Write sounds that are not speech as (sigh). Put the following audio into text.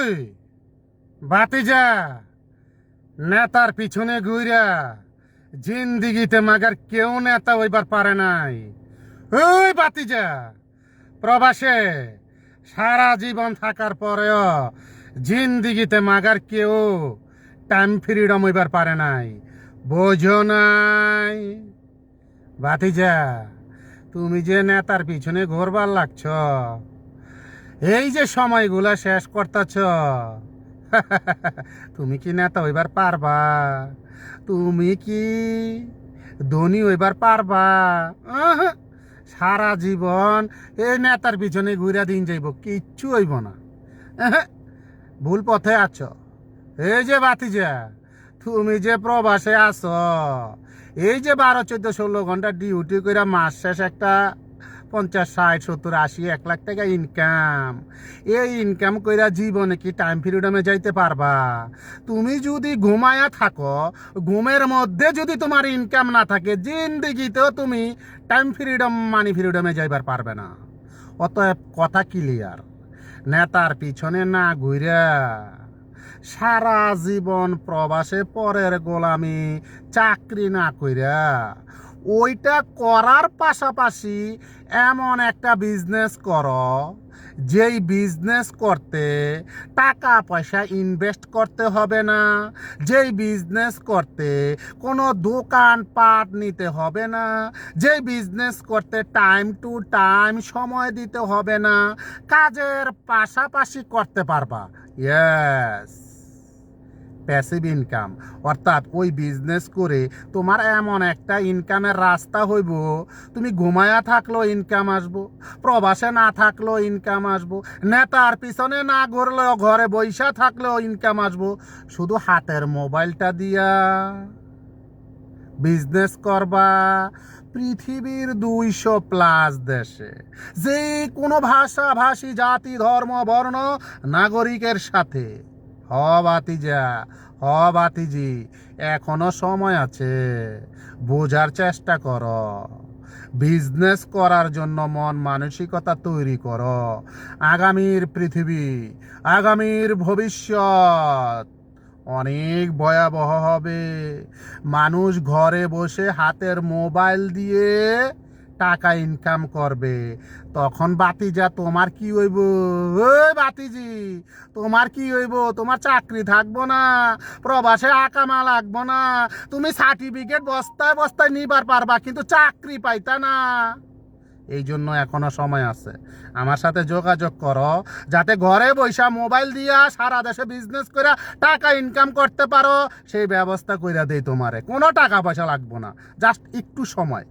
ওই বাতিজা নেতার পিছনে ঘুরা জিন্দিগিতে মাগার কেউ নেতা ওইবার পারে নাই। ওই বাতিজা প্রবাসে সারা জীবন থাকার পরেও জিন্দিগিতে মাগার কেউ টাইম ফ্রিডম হইবার পারে নাই। বোঝো নাই। বাতিজা তুমি যে নেতার পিছনে ঘোরবার লাগছ এই যে সময়গুলা শেষ করতেছ। (laughs) তুমি কি নেতা হইবার পারবা? তুমি কি ধনী হইবার পারবা? সারা জীবন এই নেতার পিছনে ঘুরে দিন যাইব, কিচ্ছু হইব না। ভুল পথে আছো। এই যে বাতিজা তুমি যে প্রবাসে আছো, এই যে বারো, চোদ্দ, ষোলো ঘণ্টা ডিউটি করে মাস শেষ একটা পঞ্চাশ, ষাট, সত্তর, আশি, এক লাখ টাকা ইনকাম এই ইনকাম কইরা জীবনে কি টাইম ফ্রিডমে যাইতে পারবা? তুমি যদি ঘুমায়া থাকো, ঘুমের মধ্যে যদি তোমার ইনকাম না থাকে, জিন্দিগিতেও তুমি টাইম ফ্রিডম মানি ফ্রিডমে যাইবার পারবে না। অতএব কথা ক্লিয়ার নেতার পিছনে না ঘুরা সারা জীবন প্রবাসে পরের গোলামি, চাকরি না কইরা। ওইটা করার পাশাপাশি এমন একটা বিজনেস করো, যেই বিজনেস করতে টাকা পয়সা ইনভেস্ট করতে হবে না, যেই বিজনেস করতে কোনো দোকান পাট নিতে হবে না, যেই বিজনেস করতে টাইম টু টাইম সময় দিতে হবে না, কাজের পাশাপাশি করতে পারবা। ইয়েস প্যাসিভ ইনকাম অর্থাৎ ওই বিজনেস করে তোমার এমন একটা ইনকামের রাস্তা হইব, তুমি ঘুমায়া থাকলেও ইনকাম আসব, প্রবাসে না থাকলেও ইনকাম আসব, নেতার পিছনে না ঘুরলেও ঘরে বৈশা থাকলেও ইনকাম আসব, শুধু হাতের মোবাইলটা দিয়া বিজনেস করবা। পৃথিবীর দুইশো প্লাস দেশে যে কোনো ভাষা ভাষী জাতি, ধর্ম, বর্ণ, নাগরিকের সাথে হ বাতিজা হ বাতিজি এখনও সময় আছে। বোঝার চেষ্টা কর। বিজনেস করার জন্য মন মানসিকতা তৈরি করো। আগামীর পৃথিবী, আগামীর ভবিষ্যৎ অনেক ভয়াবহ হবে। মানুষ ঘরে বসে হাতের মোবাইল দিয়ে টাকা ইনকাম করবে, তখন বাতিজা, তোমার কি হইব? ওই বাতিজি, তোমার কি হইব? তোমার চাকরি থাকব না, প্রবাসে আকামা লাগবো না, তুমি সার্টিফিকেট বস্তায় বস্তায় নিবার পারবা, কিন্তু চাকরি পাইতা না। এই জন্য এখনও সময় আছে। আমার সাথে যোগাযোগ করো, যাতে ঘরে বৈশা মোবাইল দিয়া সারা দেশে বিজনেস করে টাকা ইনকাম করতে পারো, সেই ব্যবস্থা কইরা দেই তোমারে। কোনো টাকা পয়সা লাগবো না জাস্ট একটু সময়।